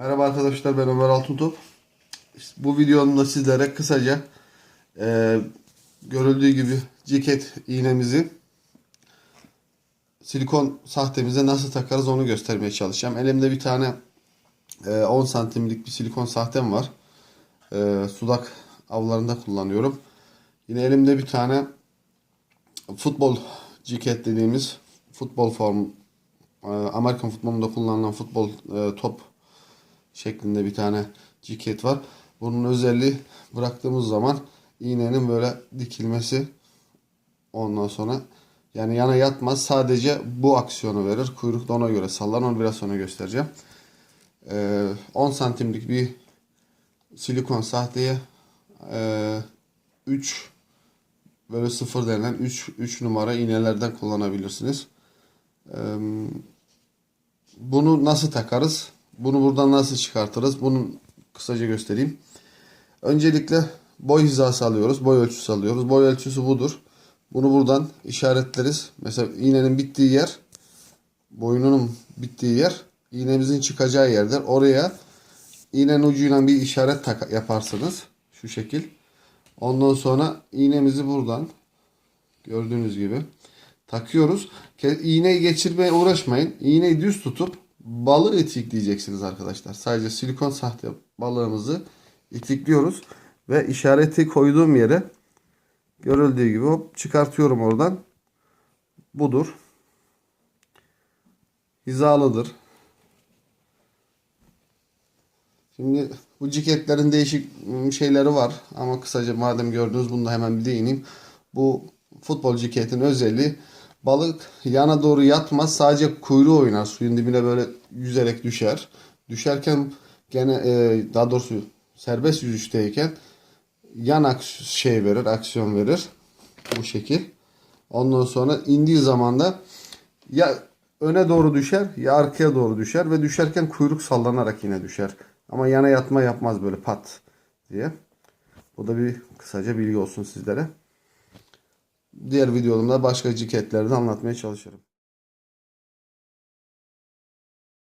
Merhaba arkadaşlar ben Ömer Altıntop. İşte bu videomda sizlere kısaca e, görüldüğü gibi ciket iğnemizi silikon sahtemize nasıl takarız onu göstermeye çalışacağım. Elimde bir tane e, 10 santimlik bir silikon sahtem var. E, sudak avlarında kullanıyorum. Yine elimde bir tane futbol ciket dediğimiz futbol form e, Amerikan futbolunda kullanılan futbol e, top şeklinde bir tane ciket var. Bunun özelliği bıraktığımız zaman iğnenin böyle dikilmesi ondan sonra yani yana yatmaz sadece bu aksiyonu verir. Kuyruk da ona göre sallar. Onu biraz sonra göstereceğim. Ee, 10 santimlik bir silikon sahteye e, 3 böyle sıfır denilen 3, 3 numara iğnelerden kullanabilirsiniz. Ee, bunu nasıl takarız? Bunu buradan nasıl çıkartırız? Bunu kısaca göstereyim. Öncelikle boy hizası alıyoruz. Boy ölçüsü alıyoruz. Boy ölçüsü budur. Bunu buradan işaretleriz. Mesela iğnenin bittiği yer boynunun bittiği yer iğnemizin çıkacağı yerdir. Oraya iğnenin ucuyla bir işaret tak yaparsınız. Şu şekil. Ondan sonra iğnemizi buradan gördüğünüz gibi takıyoruz. İğneyi geçirmeye uğraşmayın. İğneyi düz tutup balığı itikleyeceksiniz arkadaşlar. Sadece silikon sahte balığımızı itikliyoruz ve işareti koyduğum yere görüldüğü gibi hop çıkartıyorum oradan. Budur. Hizalıdır. Şimdi bu ciketlerin değişik şeyleri var ama kısaca madem gördünüz bunu da hemen bir değineyim. Bu futbol ciketin özelliği balık yana doğru yatmaz sadece kuyruğu oynar suyun dibine böyle yüzerek düşer. Düşerken gene e, daha doğrusu serbest yüzüşteyken yan aks- şey verir aksiyon verir bu şekil. Ondan sonra indiği zaman da ya öne doğru düşer ya arkaya doğru düşer ve düşerken kuyruk sallanarak yine düşer. Ama yana yatma yapmaz böyle pat diye. Bu da bir kısaca bilgi olsun sizlere. Diğer videolarımda başka ciketleri de anlatmaya çalışırım.